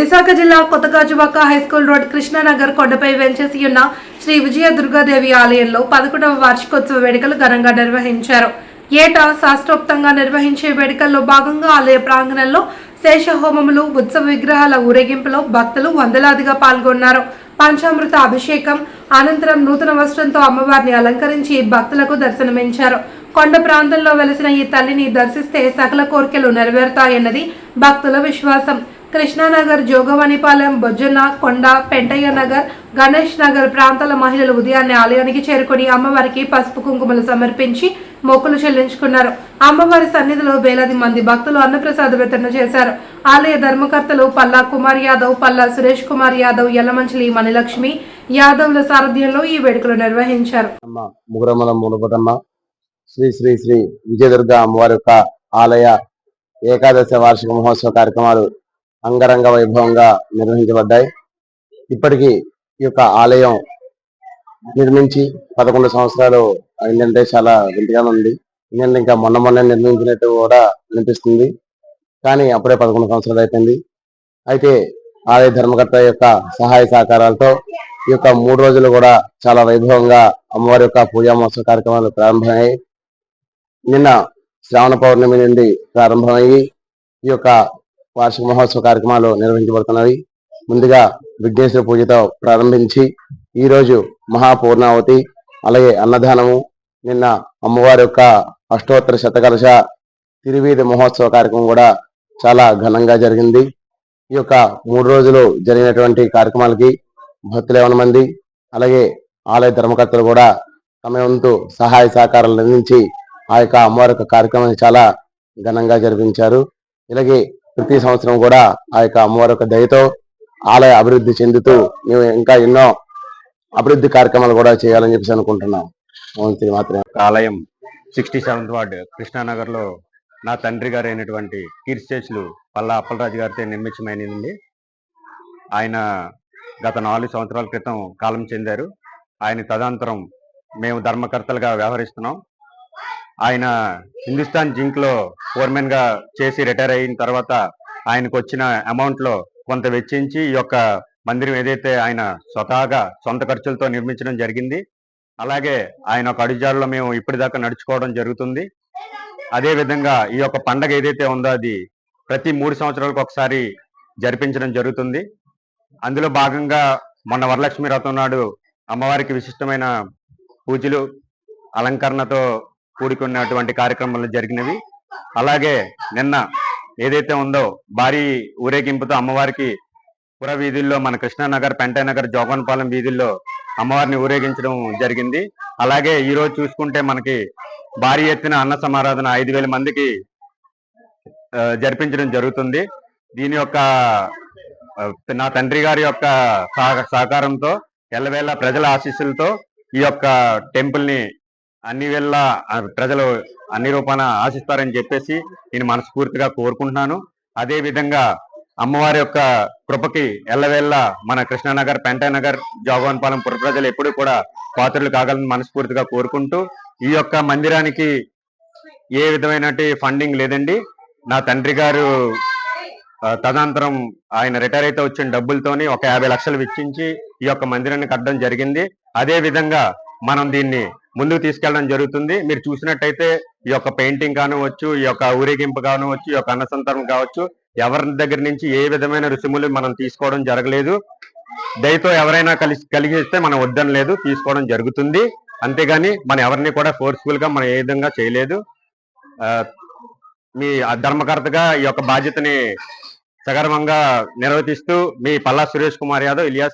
విశాఖ జిల్లా కొత్తగాజువాక high school road Krishna Nagar కొండపై వెంచేసి ఉన్న శ్రీ విజయ దుర్గాదేవి ఆలయంలో పదకొండవ వార్షికోత్సవ వేడుకలు ఘనంగా నిర్వహించారు. ఏటా శాస్త్రోక్తంగా నిర్వహించే వేడుకల్లో భాగంగా ఆలయ ప్రాంగణంలో శేషహోమములు ఉత్సవ విగ్రహాల ఊరేగింపులో భక్తులు వందలాదిగా పాల్గొన్నారు. పంచామృత అభిషేకం అనంతరం నూతన వస్త్రంతో అమ్మవారిని అలంకరించి భక్తులకు దర్శనమించారు. కొండ ప్రాంతంలో వెలిసిన ఈ తల్లిని దర్శిస్తే సకల కోరికలు నెరవేరుతాయన్నది భక్తుల విశ్వాసం. కృష్ణానగర్ జోగవనిపాలెం బొజ్జన్న కొండ పెంటయ్య నగర్ గణేష్ నగర్ ప్రాంతాల మహిళలు ఉదయాన్నే ఆలయానికి చేరుకుని అమ్మవారికి పసుపు కుంకుమలు సమర్పించి మొక్కులు చెల్లించుకున్నారు. అమ్మవారి సన్నిధిలో వేలాది మంది భక్తులు అన్నప్రసాద వితరణ చేశారు. ఆలయ ధర్మకర్తలు పల్లా కుమార్ యాదవ్ పల్లా సురేష్ కుమార్ యాదవ్ యల్లమంచిలి మణిలక్ష్మి యాదవ్ల సారథ్యంలో ఈ వేడుకలు నిర్వహించారు. అమ్మ శ్రీ శ్రీ శ్రీ విజయదుర్గ అమ్మవారి యొక్క ఆలయ ఏకాదశ వార్షిక మహోత్సవ కార్యక్రమాలు అంగరంగ వైభవంగా నిర్వహించబడ్డాయి. ఇప్పటికీ ఈ యొక్క ఆలయం నిర్మించి పదకొండు సంవత్సరాలు అయిందంటే చాలా వింతగానే ఉంది. ఎందుకంటే ఇంకా మొన్న మొన్న నిర్మించినట్టు కూడా అనిపిస్తుంది. కానీ అప్పుడే పదకొండు సంవత్సరాలు అయిపోయింది. అయితే ఆలయ ధర్మకర్త యొక్క సహాయ సహకారాలతో ఈ యొక్క మూడు రోజులు కూడా చాలా వైభవంగా అమ్మవారి యొక్క పూజా మహోత్సవ కార్యక్రమాలు ప్రారంభమయ్యాయి. నిన్న శ్రావణ పౌర్ణమి నుండి ప్రారంభమయ్యి ఈ యొక్క వార్షిక మహోత్సవ కార్యక్రమాలు నిర్వహించబడుతున్నవి. ముందుగా విఘ్నేశ్వర పూజతో ప్రారంభించి ఈరోజు మహాపూర్ణావతి అలాగే అన్నదానము నిన్న అమ్మవారి యొక్క అష్టోత్తర శతకలశ తిరువీధి మహోత్సవ కార్యక్రమం కూడా చాలా ఘనంగా జరిగింది. ఈ యొక్క మూడు రోజులు జరిగినటువంటి కార్యక్రమాలకి భక్తులు మంది అలాగే ఆలయ ధర్మకర్తలు కూడా తమ వంతు సహాయ సహకారాలు అందించి ఆ యొక్క అమ్మవారి యొక్క కార్యక్రమాన్ని చాలా ఘనంగా జరిపించారు. ఇలాగే ప్రతి సంవత్సరం కూడా ఆ యొక్క అమ్మవారి యొక్క దయతో ఆలయ అభివృద్ధి చెందుతూ మేము ఇంకా ఎన్నో అభివృద్ధి కార్యక్రమాలు కూడా చేయాలని చెప్పేసి అనుకుంటున్నాం. ఓం శ్రీ మాత్రమే ఆలయం సిక్స్టీ సెవెంత్ వార్డ్ కృష్ణానగర్లో నా తండ్రి గారు అయినటువంటి కీర్తిశేషులు పల్లా అప్పలరాజు గారితో నిర్మించమైనది ఆయన గత నాలుగు సంవత్సరాల క్రితం కాలం చెందారు. ఆయన తదనంతరం మేము ధర్మకర్తలుగా వ్యవహరిస్తున్నాం. ఆయన హిందుస్థాన్ జింక్లో ఫోర్మెన్గా చేసి రిటైర్ అయిన తర్వాత ఆయనకు వచ్చిన అమౌంట్లో కొంత వెచ్చించి ఈ యొక్క మందిరం ఏదైతే ఆయన స్వతహాగా సొంత ఖర్చులతో నిర్మించడం జరిగింది. అలాగే ఆయన ఒక అడుగుజాడలో మేము ఇప్పటిదాకా నడుచుకోవడం జరుగుతుంది. అదే విధంగా ఈ యొక్క పండగ ఏదైతే ఉందో అది ప్రతి మూడు సంవత్సరాలకు ఒకసారి జరిపించడం జరుగుతుంది. అందులో భాగంగా మొన్న వరలక్ష్మి రథం నాడు అమ్మవారికి విశిష్టమైన పూజలు అలంకరణతో కూడుకున్నటువంటి కార్యక్రమాలు జరిగినవి. అలాగే నిన్న ఏదైతే ఉందో భారీ ఊరేగింపుతో అమ్మవారికి పుర వీధుల్లో మన కృష్ణానగర్ పెంటనగర్ జోగన్పాలెం వీధుల్లో అమ్మవారిని ఊరేగించడం జరిగింది. అలాగే ఈరోజు చూసుకుంటే మనకి భారీ ఎత్తున అన్న సమారాధన ఐదు వేల మందికి జరిపించడం జరుగుతుంది. దీని యొక్క నా తండ్రి గారి యొక్క సహకారంతో ఎల్లవేళ ప్రజల ఆశీస్సులతో ఈ యొక్క టెంపుల్ని అన్ని వేళ ప్రజలు అన్ని రూపాన ఆశిస్తారని చెప్పేసి నేను మనస్ఫూర్తిగా కోరుకుంటున్నాను. అదే విధంగా అమ్మవారి యొక్క కృపకి ఎల్లవేళ్ళ మన కృష్ణానగర్ పెంటనగర్ జోగవన్పాలెం పుర ప్రజలు ఎప్పుడూ కూడా పాత్రలు కాగలని మనస్ఫూర్తిగా కోరుకుంటూ ఈ యొక్క మందిరానికి ఏ విధమైన ఫండింగ్ లేదండి. నా తండ్రి గారు తదనంతరం ఆయన రిటైర్ అయితే వచ్చిన డబ్బులతోని ఒక యాభై లక్షలు వెచ్చించి ఈ యొక్క మందిరాన్ని కట్టడం జరిగింది. అదే విధంగా మనం దీన్ని ముందుకు తీసుకెళ్ళడం జరుగుతుంది. మీరు చూసినట్టయితే ఈ యొక్క పెయింటింగ్ కానివచ్చు ఈ యొక్క ఊరేగింపు కానివచ్చు ఈ యొక్క అన్నసంతరం కావచ్చు ఎవరి దగ్గర నుంచి ఏ విధమైన రుసుములు మనం తీసుకోవడం జరగలేదు. దయతో ఎవరైనా కలిసి కలిగిస్తే మనం వద్దం లేదు తీసుకోవడం జరుగుతుంది. అంతేగాని మనం ఎవరిని కూడా ఫోర్స్ఫుల్గా మనం ఏ విధంగా చేయలేదు. ఆ, మీ ధర్మకర్తగా ఈ యొక్క బాధ్యతని సగర్వంగా నిర్వర్తిస్తూ మీ పల్లా సురేష్ కుమార్ యాదవ్ ఇలియాస్